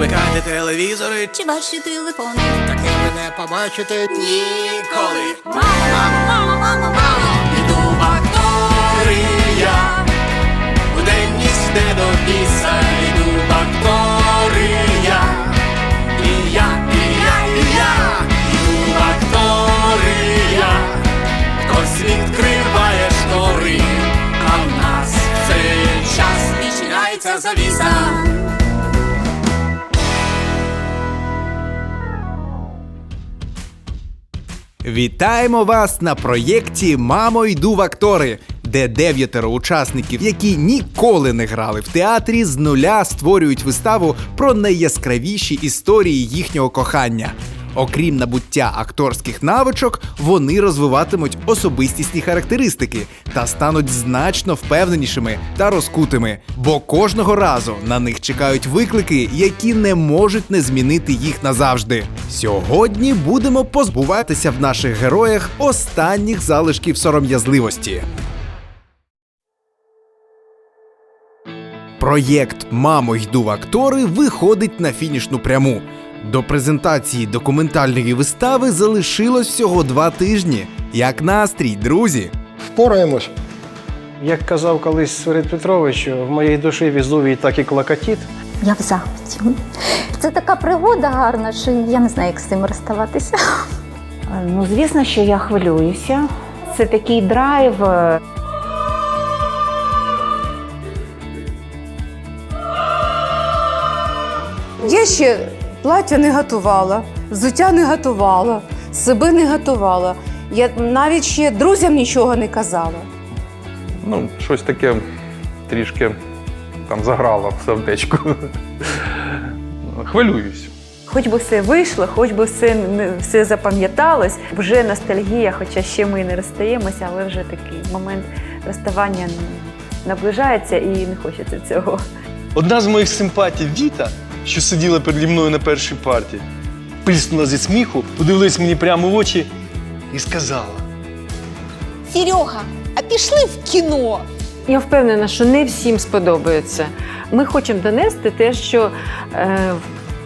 Вмикайте телевізори, Чи ваші телефони? таке ви не побачите ніколи. Мамо, мамо, мамо, мамо. Іду в буденність не до біса, іду в акторія. І я, і я, і я, іду в. Хтось відкриває штори, а в нас в цей час відчиняється завіса. Вітаємо вас на проєкті Мамо йду в актори, де дев'ятеро учасників, які ніколи не грали в театрі, з нуля створюють виставу про найяскравіші історії їхнього кохання. Окрім набуття акторських навичок, вони розвиватимуть особистісні характеристики та стануть значно впевненішими та розкутими, бо кожного разу на них чекають виклики, які не можуть не змінити їх назавжди. Сьогодні будемо позбуватися в наших героях останніх залишків сором'язливості. Проєкт Мамо йду в актори виходить на фінішну пряму. До презентації документальної вистави залишилось всього два тижні. Як настрій, друзі? Впораємось. Як казав колись Свирид Петрович, в моїй душі Візувій так і клокотіт. Я в захваті. Це така пригода гарна, що я не знаю, як з цим розставатися. Ну, звісно, що я хвилююся. Це такий драйв. е, Я ще плаття не готувала, взуття не готувала, себе не готувала. Я навіть ще друзям нічого не казала. Ну, щось таке трішки там заграло в сердечку. Хвилююсь. Хоч би все вийшло, хоч би все, все запам'яталось. Вже ностальгія, хоча ще ми не розстаємося, але вже такий момент розставання наближається і не хочеться цього. Одна з моїх симпатій Віта, що сиділа переді мною на першій парті, писнула зі сміху, подивилась мені прямо в очі і сказала: Серега, а пішли в кіно. Я впевнена, що не всім сподобається. Ми хочемо донести те, що е,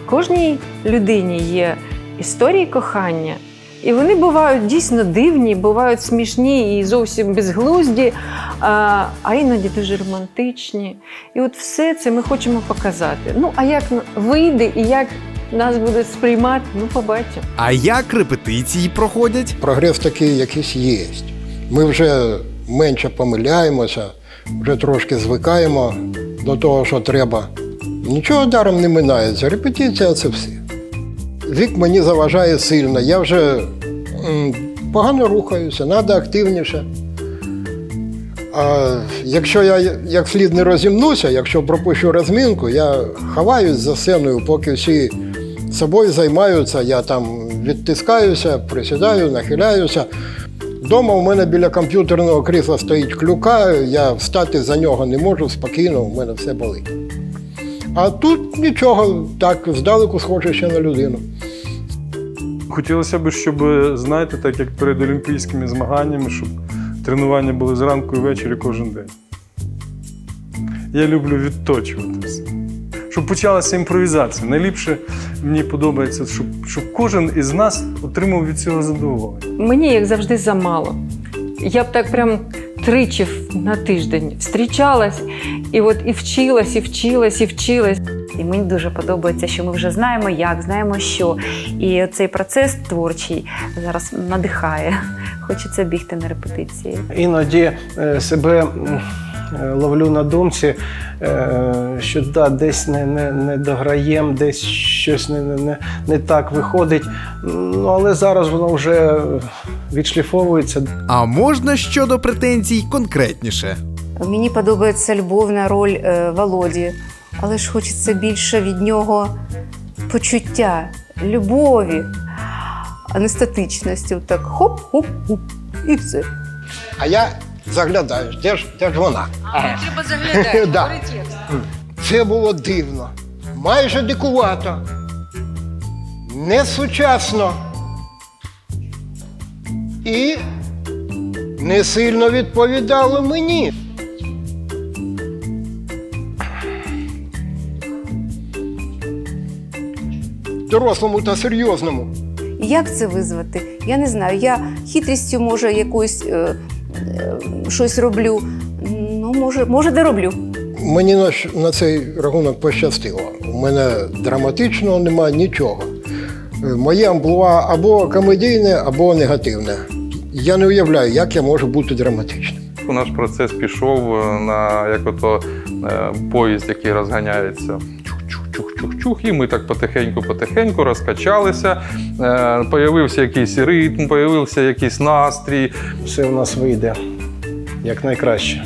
в кожній людині є історії кохання. І вони бувають дійсно дивні, бувають смішні і зовсім безглузді, а, а іноді дуже романтичні. І от все це ми хочемо показати. Ну, а як вийде і як нас будуть сприймати, ну побачимо. А як репетиції проходять? Прогрес такий якийсь є. Ми вже менше помиляємося, вже трошки звикаємо до того, що треба. Нічого даром не минається. Репетиція це все. Вік мені заважає сильно. Я вже погано рухаюся, треба активніше. А якщо я як слід не розімнуся, якщо пропущу розмінку, я ховаюсь за сценою, поки всі собою займаються, я там відтискаюся, присідаю, нахиляюся. Дома у мене біля комп'ютерного крісла стоїть клюка, я встати за нього не можу, спокійно, у мене все болить. А тут нічого, так здалеку схоже ще на людину. Хотілося б, щоб, знаєте, так як перед олімпійськими змаганнями, щоб тренування були зранку і ввечері кожен день. Я люблю відточуватися. Щоб почалася імпровізація. Найліпше мені подобається, щоб, щоб кожен із нас отримав від цього задоволення. Мені, як завжди, замало. Я б так прям тричі на тиждень зустрічалась і от і вчилась, і вчилась, і вчилась. І мені дуже подобається, що ми вже знаємо, як, знаємо, що. І цей процес творчий зараз надихає. Хочеться бігти на репетиції. Іноді е, себе е, ловлю на думці, е, що да, десь не, не, не дограємо, десь щось не, не, не, не так виходить. Ну, але зараз воно вже відшліфовується. А можна щодо претензій конкретніше? Мені подобається любовна роль е, Володі, але ж хочеться більше від нього почуття, любові, а не статичності. Так хоп-хоп-хоп, і все. А я заглядаю, де ж, де ж вона? Треба заглядати, Да. говори текст. Це було дивно, майже дикувато, несучасно і не сильно відповідало мені. Дорослому та серйозному. Як це визвати? Я не знаю. Я хитрістю, може, якусь е, е, щось роблю. Ну, може, може, де роблю. Мені на, на цей рахунок пощастило. У мене драматичного немає нічого. Е, Моє амплуа або комедійне, або негативне. Я не уявляю, як я можу бути драматичним. Наш процес пішов е, на як ото е, поїзд, який розганяється. Чух-чух-чух-чух-чух, і ми так потихеньку-потихеньку розкачалися. Е, Появився якийсь ритм, появився якийсь настрій. Все в нас вийде як найкраще.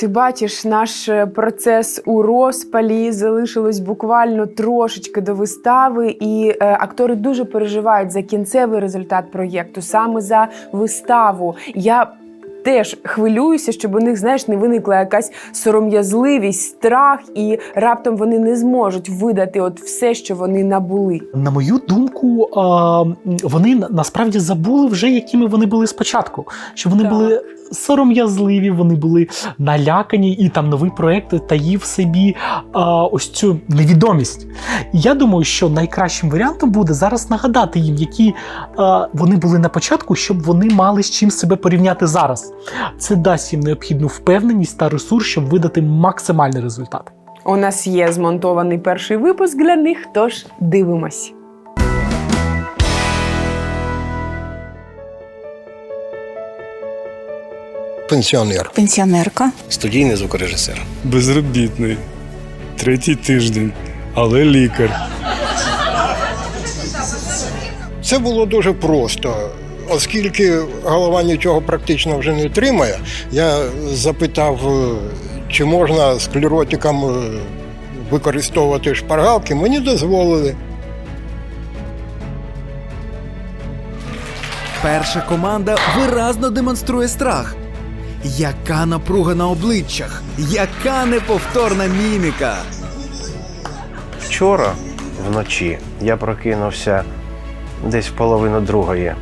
Ти бачиш, наш е, процес у розпалі залишилось буквально трошечки до вистави, і е, актори дуже переживають за кінцевий результат проєкту, саме за виставу. Я теж хвилююся, щоб у них, знаєш, не виникла якась сором'язливість, страх, і раптом вони не зможуть видати от все, що вони набули. На мою думку, вони насправді забули вже, якими вони були спочатку. Що вони Так. були сором'язливі, вони були налякані, і там новий проект таїв собі а, ось цю невідомість. І я думаю, що найкращим варіантом буде зараз нагадати їм, які а, вони були на початку, щоб вони мали з чим себе порівняти зараз. Це дасть їм необхідну впевненість та ресурс, щоб видати максимальний результат. У нас є змонтований перший випуск для них, тож дивимось. Пенсіонер. Пенсіонерка. Студійний звукорежисер. Безробітний. Третій тиждень, але лікар. Це було дуже просто. Оскільки голова нічого практично вже не тримає, я запитав, е, чи можна склеротикам е, використовувати шпаргалки. Мені дозволили. Перша команда виразно демонструє страх. Яка напруга на обличчях, яка неповторна міміка. Вчора вночі я прокинувся десь в половину другої.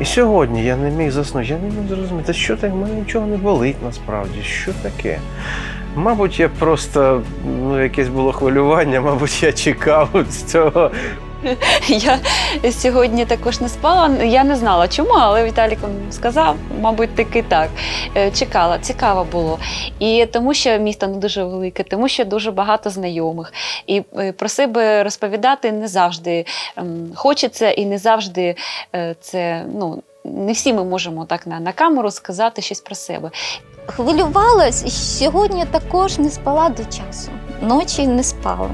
І сьогодні я не міг заснути. Я не міг зрозуміти, що так, в мене нічого не болить насправді. Що таке? Мабуть, я просто ну, якесь було хвилювання, мабуть, я чекав цього. Я сьогодні також не спала. Я не знала чому, але Віталік сказав, мабуть, таки так. Е, Чекала, цікаво було. І тому, що місто не дуже велике, тому що дуже багато знайомих. І е, про себе розповідати не завжди ем, хочеться, і не завжди е, це ну. Не всі ми можемо так на, на камеру сказати щось про себе. Хвилювалась сьогодні також не спала до часу. Ночі не спала.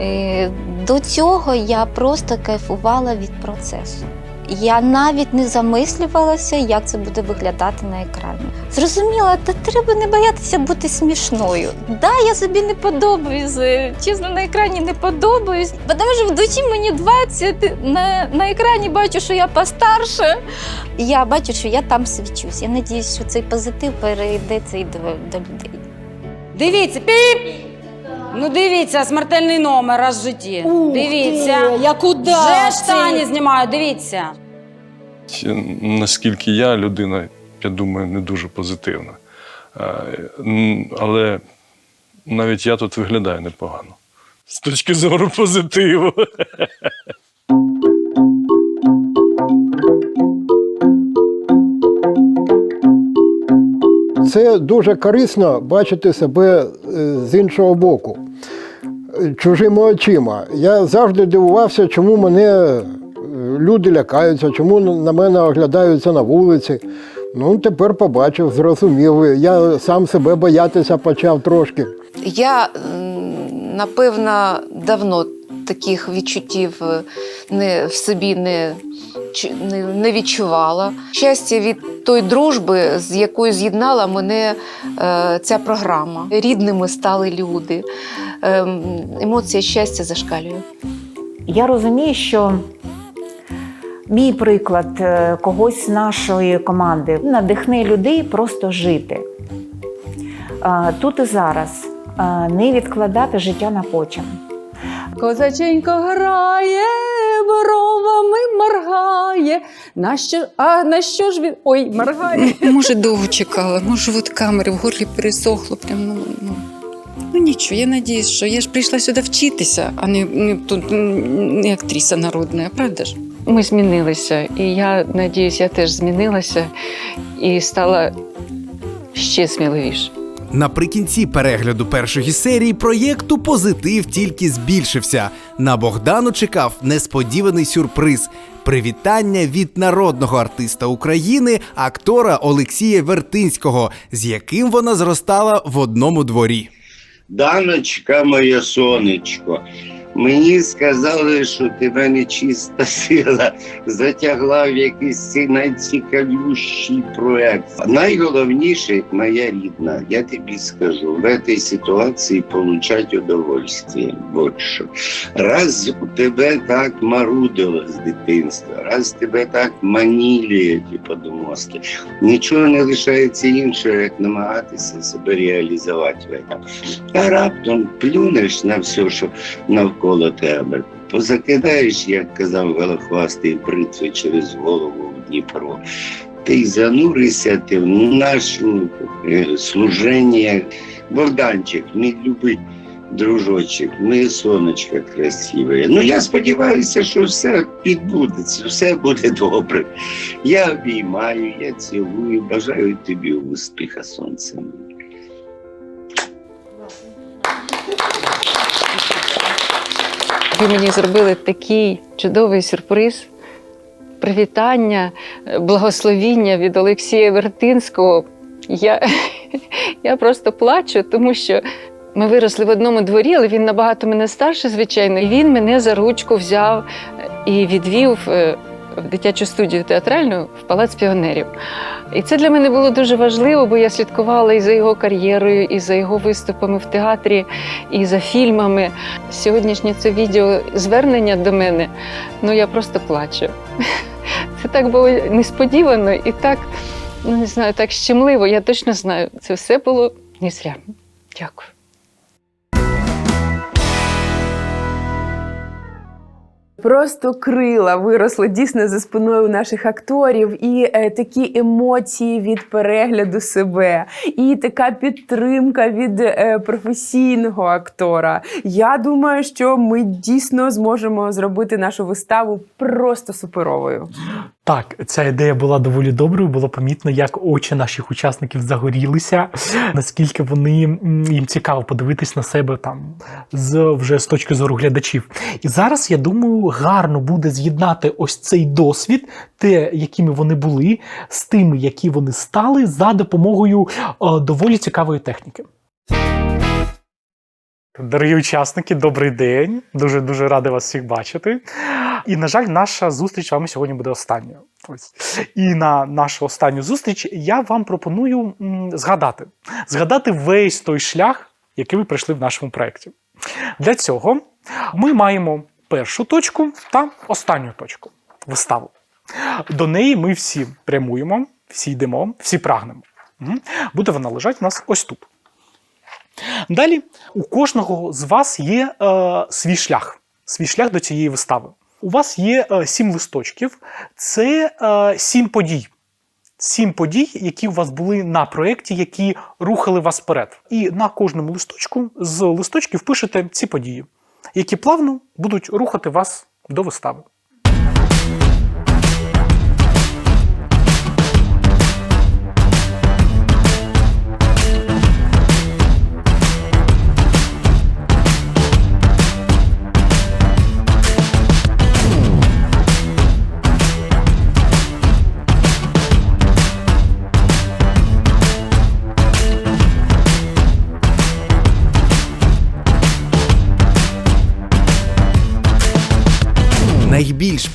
Е, До цього я просто кайфувала від процесу. Я навіть не замислювалася, як це буде виглядати на екрані. Зрозуміла, та треба не боятися бути смішною. Да, я собі не подобаюсь, е, чесно, на екрані не подобаюсь. Тому що в душі мені 20, на, на екрані бачу, що я постарше. Я бачу, що я там свічусь. Я надіюсь, що цей позитив перейдеться і до, до людей. Дивіться, піп! Ну дивіться, смертельний номер раз в житті. дивіться. Як Вже штані знімаю, дивіться. Наскільки я людина, я думаю, не дуже позитивна. Е, Але навіть я тут виглядаю непогано. З точки зору позитиву. Це дуже корисно бачити себе е, з іншого боку, е, чужими очима. Я завжди дивувався, чому мене е, люди лякаються, чому на мене оглядаються на вулиці. Ну, тепер побачив, зрозумів. Я сам себе боятися почав трошки. Я, напевно, давно таких відчуттів не, в собі не, не, відчувала. Щастя від тої дружби, з якою з'єднала мене е, ця програма. Рідними стали люди. Е, емоція щастя зашкалює. Я розумію, що мій приклад е, когось з нашої команди надихне людей просто жити Е, тут і зараз, не відкладати життя на потім. Козаченько грає, боровами моргає. На що, а на що ж він? Ой, моргає. Може, довго чекала, може, от камери в горлі пересохло. Прям, ну, ну. Ну нічого, я надіюсь, що я ж прийшла сюди вчитися, а не, не тут не актриса народна, правда ж? Ми змінилися, і я надіюсь, я теж змінилася і стала ще сміливіше. Наприкінці перегляду першої серії проєкту позитив тільки збільшився. На Богдану чекав несподіваний сюрприз. Привітання від народного артиста України, актора Олексія Вертинського, з яким вона зростала в одному дворі. Даночка, моє сонечко, мені сказали, що тебе нечиста сила затягла в якийсь цей найцікавіший проект. Найголовніше, моя рідна, я тобі скажу, в цій ситуації получать удовольствие. Що. Раз у тебе так марудило з дитинства, раз тебе так манілі ті подумоски, нічого не лишається іншого, як намагатися себе реалізувати в этом. А раптом плюнеш на все, що навколо тебе, позакидаєш, як казав Голохвастий, бритви через голову в Дніпро. Ти зануришся ти в нашу е, служення. Богданчик, мій любий дружочок, моє сонечко красиве. Ну я сподіваюся, що все відбудеться, все буде добре. Я обіймаю, я цілую, бажаю тобі успіха, сонце. Ви мені зробили такий чудовий сюрприз. Привітання, благословіння від Олексія Вертинського. Я, я просто плачу, тому що ми виросли в одному дворі, але він набагато мене старший, звичайно. І він мене за ручку взяв і відвів е, дитячу студію театральну в Палац піонерів. І це для мене було дуже важливо, бо я слідкувала і за його кар'єрою, і за його виступами в театрі, і за фільмами. Сьогоднішнє це відео звернення до мене, ну я просто плачу. Це так було несподівано і так, ну не знаю, так щемливо. Я точно знаю, це все було не зря. Дякую. Просто крила виросли дійсно за спиною наших акторів, і е, такі емоції від перегляду себе, і така підтримка від е, професійного актора. Я думаю, що ми дійсно зможемо зробити нашу виставу просто суперовою. Так, ця ідея була доволі доброю. Було помітно, як очі наших учасників загорілися, наскільки вони їм цікаво подивитись на себе там з вже з точки зору глядачів. І зараз я думаю, гарно буде з'єднати ось цей досвід, те, якими вони були, з тими, які вони стали, за допомогою е, доволі цікавої техніки. Дорогі учасники, добрий день. Дуже дуже радий вас всіх бачити. І, на жаль, наша зустріч з вами сьогодні буде останньою. Ось. І на нашу останню зустріч я вам пропоную згадати. Згадати весь той шлях, який ви пройшли в нашому проєкті. Для цього ми маємо першу точку та останню точку виставу. До неї ми всі прямуємо, всі йдемо, всі прагнемо. Буде вона лежати у нас ось тут. Далі у кожного з вас є е, свій шлях, свій шлях до цієї вистави. У вас є е, сім листочків, це е, сім подій. Сім подій, які у вас були на проєкті, які рухали вас вперед. І на кожному листочку з листочків пишете ці події, які плавно будуть рухати вас до вистави.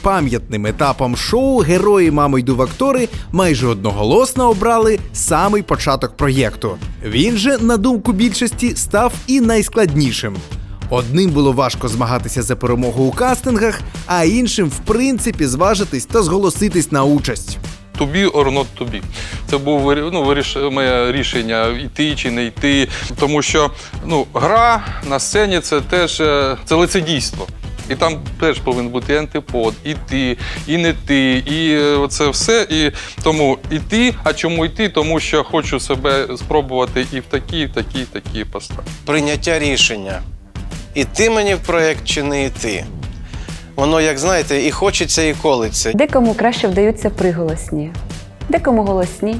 Пам'ятним етапом шоу герої мамо йду в актори майже одноголосно обрали самий початок проєкту. Він же, на думку більшості, став і найскладнішим. Одним було важко змагатися за перемогу у кастингах, а іншим, в принципі, зважитись та зголоситись на участь. Тобі not тобі. Це був ну, виріш... моє рішення йти чи не йти. Тому що ну, гра на сцені це теж е, це лицедійство. І там теж повинен бути і антипод, і ти, і не ти, і е, оце все. І тому і ти. А чому йти? Тому що хочу себе спробувати і в такій, і в такій, і в такій поставі. прийняття рішення. Іти мені в проєкт чи не йти. Воно, як знаєте, і хочеться, і колиться. Декому краще вдаються приголосні, декому голосні.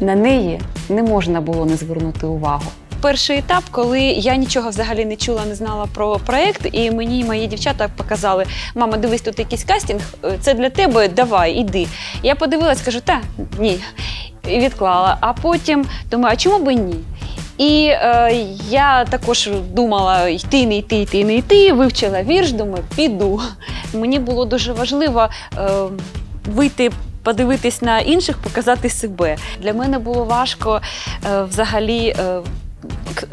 На неї не можна було не звернути увагу. Перший етап, коли я нічого взагалі не чула, не знала про проект, і мені мої дівчата показали: мама, дивись, тут якийсь кастинг, е, це для тебе, давай, іди. Я подивилась, кажу, та ні. І відклала. А потім думаю, а чому би ні? І е, я також думала йти, не йти, йти, не йти. Вивчила вірш, думаю, піду. Мені було дуже важливо е, вийти. Подивитись на інших, показати себе. Для мене було важко е, взагалі. Е,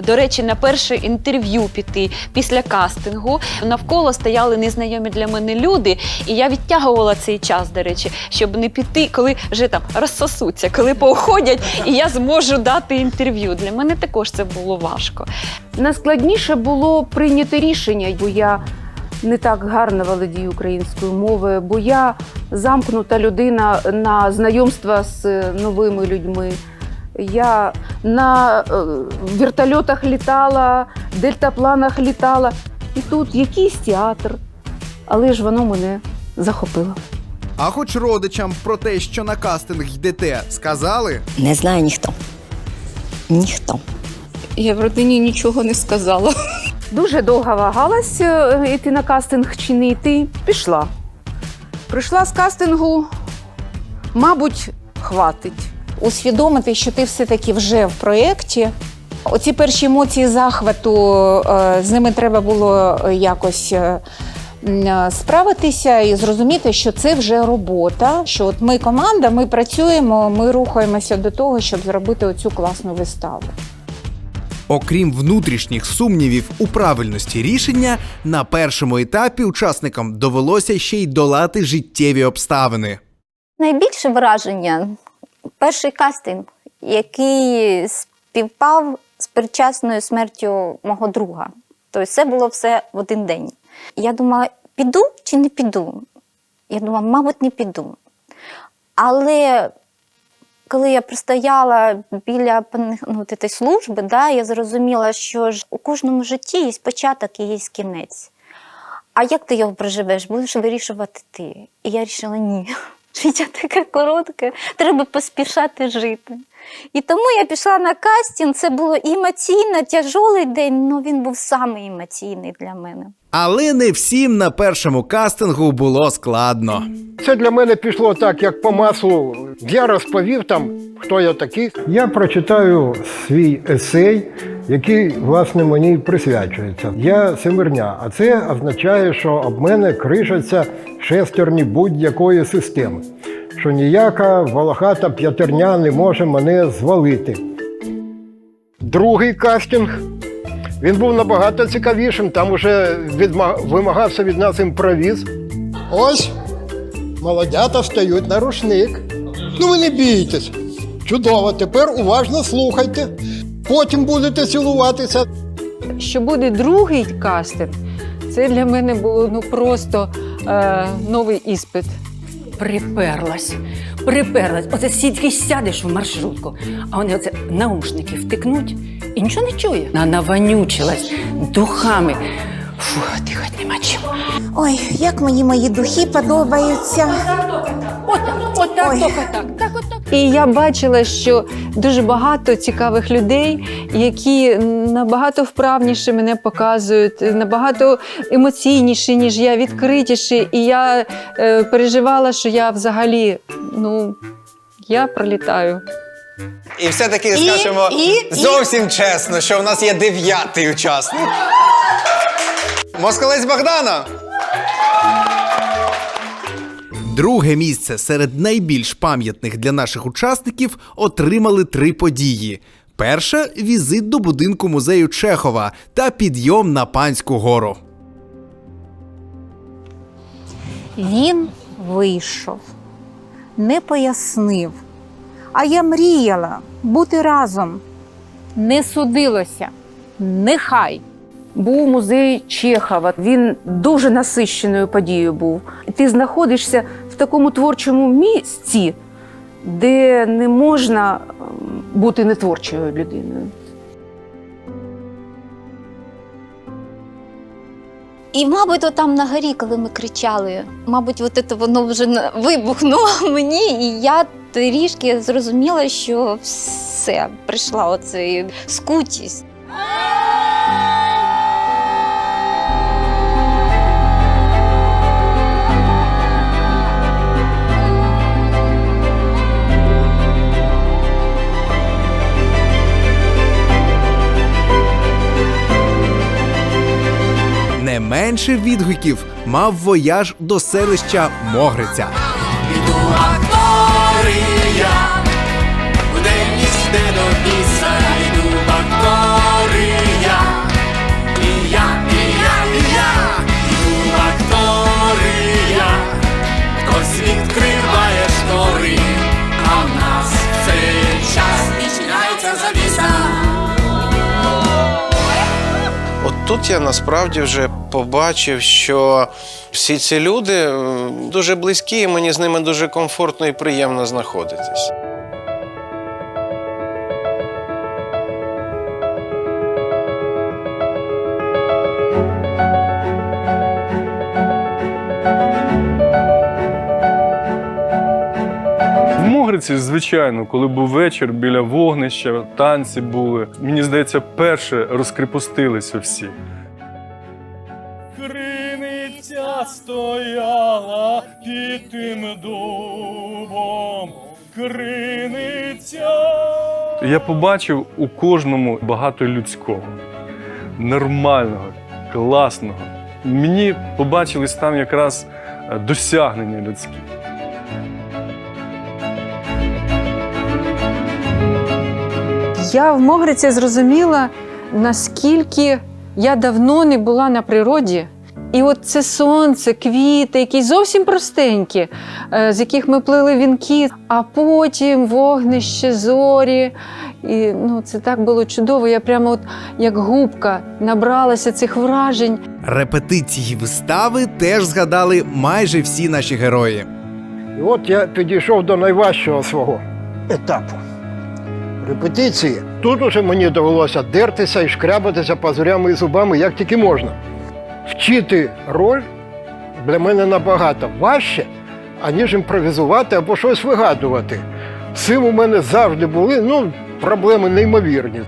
до речі, на перше інтерв'ю піти після кастингу навколо стояли незнайомі для мене люди, і я відтягувала цей час, до речі, щоб не піти, коли вже там розсосуться, коли поуходять, і я зможу дати інтерв'ю. Для мене також це було важко. Найскладніше було прийняти рішення, бо я не так гарно володію українською мовою, бо я замкнута людина на знайомства з новими людьми. Я на е, вертольотах літала, дельтапланах літала. І тут якийсь театр, але ж воно мене захопило. А хоч родичам про те, що на кастинг йдете, сказали? Не знає ніхто. Ніхто. Я в родині нічого не сказала. Дуже довго вагалась е, йти на кастинг чи не йти. Пішла. Прийшла з кастингу, мабуть, хватить. Усвідомити, що ти все-таки вже в проєкті. Оці перші емоції захвату, е, з ними треба було е, якось е, справитися і зрозуміти, що це вже робота. Що от ми команда, ми працюємо, ми рухаємося до того, щоб зробити оцю класну виставу. Окрім внутрішніх сумнівів у правильності рішення, на першому етапі учасникам довелося ще й долати життєві обставини. Найбільше враження перший кастинг, який співпав з передчасною смертю мого друга. Тобто це було все в один день. Я думала, піду чи не піду? Я думала, мабуть, не піду. Але коли я простояла біля ну, цієї служби, да, я зрозуміла, що ж у кожному житті є початок і є кінець. А як ти його проживеш? Будеш вирішувати ти. І я вирішила, ні. Життя таке коротке, треба поспішати жити. І тому я пішла на кастинг. Це було емоційно, тяжолий день, але він був самий емоційний для мене. Але не всім на першому кастингу було складно. Це для мене пішло так, як по маслу. Я розповів там, хто я такий. Я прочитаю свій есей, який, власне, мені присвячується. Я семерня, а це означає, що об мене кришаться шестерні будь-якої системи. Що ніяка волохата п'ятерня не може мене звалити. Другий кастинг він був набагато цікавішим. Там уже відма- вимагався від нас імпровіз. Ось молодята стають на рушник. Ну ви не бійтесь. Чудово, тепер уважно слухайте. Потім будете цілуватися. Що буде другий кастинг, це для мене було ну просто е, новий іспит. Приперлась, приперлась. Оце сідки сядеш в маршрутку, а вони оце наушники втикнуть і нічого не чує. Вона вонючилась духами. Фу, дихати нема чим. Ой, як мені мої духи подобаються. Отак, Ой. отак, так, отак. І я бачила, що дуже багато цікавих людей, які набагато вправніше мене показують, набагато емоційніші, ніж я, відкритіші. І я е, переживала, що я взагалі ну, я пролітаю. І все-таки І- скажемо і- і- зовсім чесно, що в нас є дев'ятий учасник. Москалець Богдана. Друге місце серед найбільш пам'ятних для наших учасників отримали три події. Перша візит до будинку музею Чехова та підйом на панську гору. Він вийшов, не пояснив. А я мріяла бути разом. Не судилося. Нехай. Був музей Чехова. Він дуже насищеною подією був. Ти знаходишся в такому творчому місці, де не можна ем, бути нетворчою людиною. І, мабуть, отам на горі, коли ми кричали, мабуть, от це воно вже вибухнуло мені, і я трішки зрозуміла, що все, прийшла оця скутість. Менше відгуків мав вояж до селища Могриця. Тут я насправді вже побачив, що всі ці люди дуже близькі, і мені з ними дуже комфортно і приємно знаходитись. В звичайно, коли був вечір біля вогнища, танці були. Мені здається, перше розкріпостилися всі. Криниця стояла під тим дубом, криниця. Я побачив у кожному багато людського, нормального, класного. Мені побачились там якраз е, досягнення людські. Я в Могриці зрозуміла, наскільки я давно не була на природі. І от це сонце, квіти, якісь зовсім простенькі, е, з яких ми плели вінки, а потім вогнище, зорі. І ну, це так було чудово. Я прямо от як губка набралася цих вражень. Репетиції вистави теж згадали майже всі наші герої. І от я підійшов до найважчого свого етапу репетиції. Тут уже мені довелося дертися і шкрябатися пазурями і зубами, як тільки можна. Вчити роль для мене набагато важче, аніж імпровізувати або щось вигадувати. Цим у мене завжди були ну, проблеми неймовірні.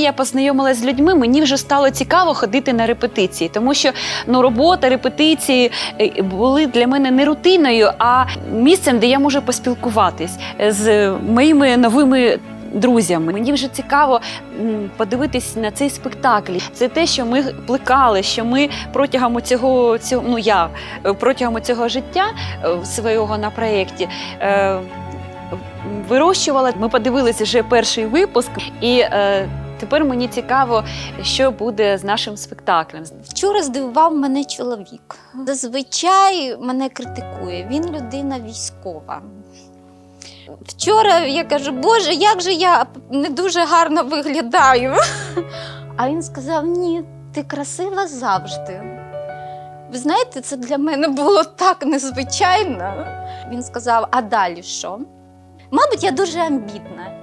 Я познайомилася з людьми, мені вже стало цікаво ходити на репетиції, тому що ну робота, репетиції е, були для мене не рутиною, а місцем, де я можу поспілкуватись з моїми новими. Друзями мені вже цікаво подивитись на цей спектакль. Це те, що ми плекали, що ми протягом цього цього ну я е, протягом цього життя е, свого на проєкті. Е, вирощувала. Ми подивилися вже перший випуск, і е, тепер мені цікаво, що буде з нашим спектаклем. Вчора здивував мене чоловік. Зазвичай мене критикує. Він людина військова. Вчора я кажу, Боже, як же я не дуже гарно виглядаю. А він сказав: ні, ти красива завжди. Ви знаєте, це для мене було так незвичайно. Він сказав: а далі що? Мабуть, я дуже амбітна.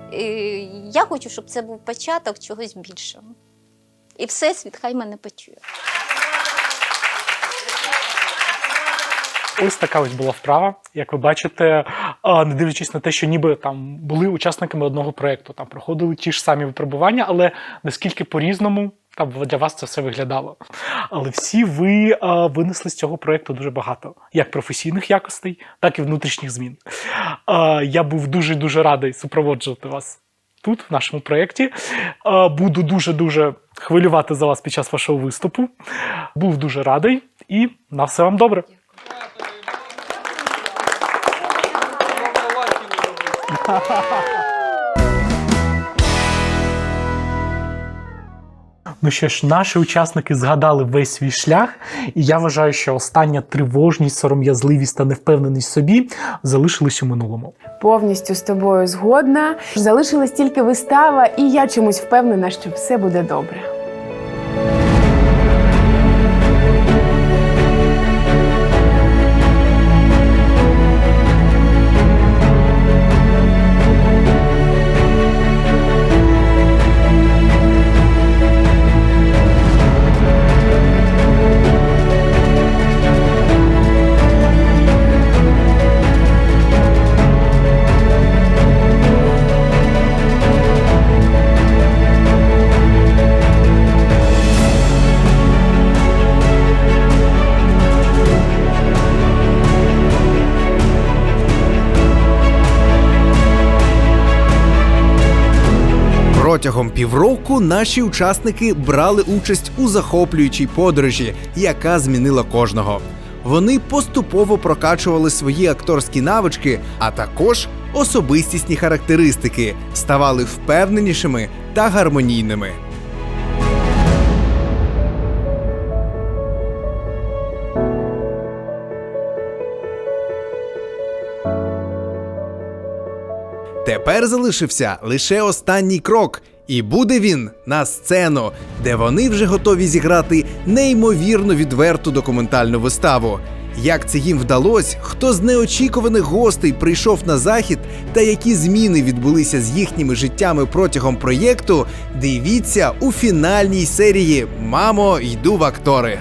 Я хочу, щоб це був початок чогось більшого. І Всесвіт хай мене почує. Ось така ось була вправа. Як ви бачите, не дивлячись на те, що ніби там були учасниками одного проєкту, там проходили ті ж самі випробування, але наскільки по-різному там для вас це все виглядало. Але всі ви а, винесли з цього проєкту дуже багато, як професійних якостей, так і внутрішніх змін. А, я був дуже дуже радий супроводжувати вас. Тут, в нашому проєкті, А, буду дуже дуже хвилювати за вас під час вашого виступу. Був дуже радий і на все вам добре. Ну що ж, наші учасники згадали весь свій шлях, і я вважаю, що остання тривожність, сором'язливість та невпевненість собі залишились у минулому. Повністю з тобою згодна. Залишилась тільки вистава, і я чомусь впевнена, що все буде добре. Протягом півроку наші учасники брали участь у захоплюючій подорожі, яка змінила кожного. Вони поступово прокачували свої акторські навички, а також особистісні характеристики, ставали впевненішими та гармонійними. Тепер залишився лише останній крок, і буде він на сцену, де вони вже готові зіграти неймовірно відверту документальну виставу. Як це їм вдалося, хто з неочікуваних гостей прийшов на захід та які зміни відбулися з їхніми життями протягом проєкту, дивіться у фінальній серії Мамо, йду в актори.